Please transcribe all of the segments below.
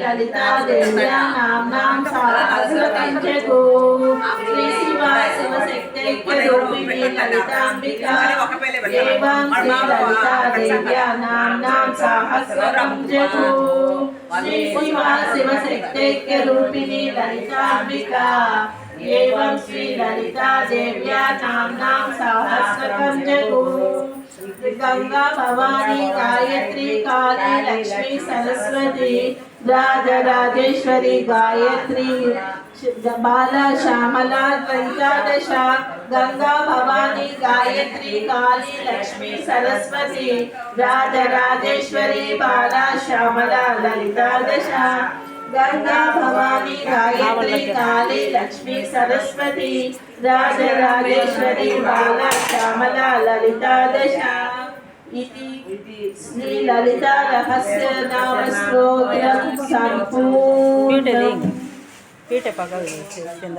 ललिता सारस्वतीञ्जगो श्रीशिवाशिवशक्तैक्यरूपिणी ललिताम्बिका। एवं श्रीललितादेव्यानाम्नां साहस्वतं जगो श्रीशिवाशिवशक्तैक्यरूपिणी ललिताम्बिका एवं श्रीललितादेव्या जगो। गंगा भवानी, गायत्री काली, लक्ष्मी सरस्वती राजा राजेश्वरी गायत्री, बाला श्यामला पंचादशा गंगा भवानी, गायत्री काली, लक्ष्मी सरस्वती राजा राजेश्वरी बाला श्यामला, ललितादशा గంగా భవాని గాయత్రి కాళీ లక్ష్మి సరస్వతి రాజరాజేశ్వరి బాల శ్యామల లలితాదశ ఇది శ్రీ లలిత రహస్య నామ స్తోత్రం సంపూర్ణం పీట పక్క కింద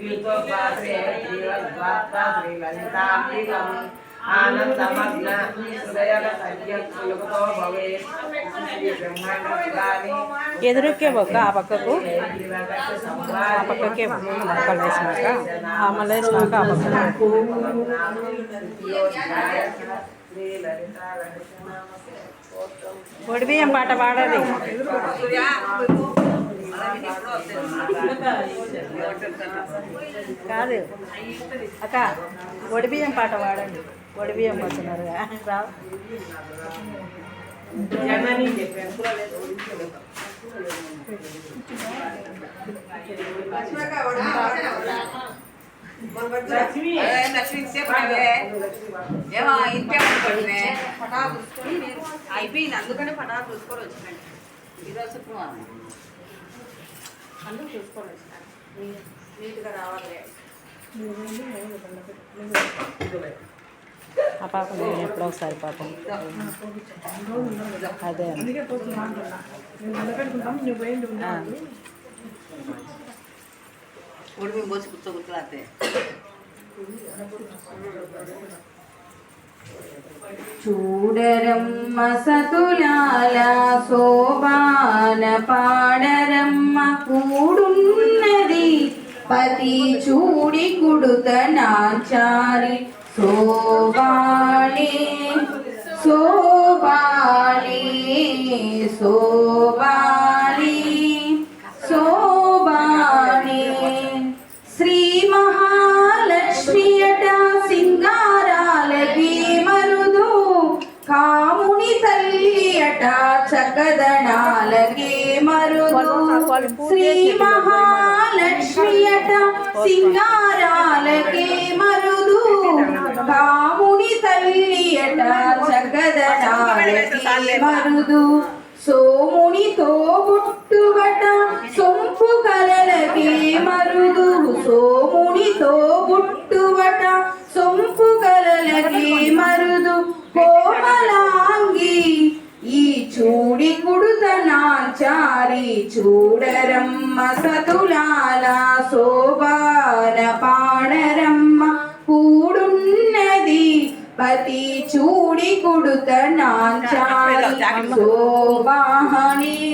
మహాదేవి ఆనందమగ్న హృదయ సత్యం భవే ఎదురుకే ఒక ఆ పక్కకు ఆ పక్కకే మొక్కలు వేసినాక ఆ మళ్ళీ వేసినాక ఆ పక్కకు. పొడి బియ్యం పాట పాడాలి కాదు. అక్క ఒడి బియ్యం పాట పాడండి. ఒడి బియ్యం పోతున్నారుగా రా లక్ష్మి. లక్ష్మి చెప్పే ఏమో ఇంటే పడినే పటాకు అయిపోయింది. అందుకనే పటాకు చూసుకొని వచ్చినాను ఈరోజు శుక్రవారం. అందుకు చూసుకొని వచ్చినాను నీట్గా రావాలి ఆ పాపం నేను ఎప్పుడో ఒకసారి పాపం అదే ఆ. ఉడిమి పోసి కూర్చో కూర్చోలేతే చూడరమ్మ సతులాల శోభాన పాడరమ్మ కూడున్నది. పతి చూడి కుడుత నాచారి శోభాలి శోభాలి శోభా అట చకదనాలకి మరుదు శ్రీ మహాలక్ష్మి అట సింగారాలకి మరుదు. కాముని తల్లి అట చకదనాలకి మరుదు. సోమునితో బుట్టుబట సొంపు నాచారి చూడరమ్మ సతులాల శోభాన పాడరమ్మ కూడున్నది పతి చూడి కుడుత నాచారి శోభాని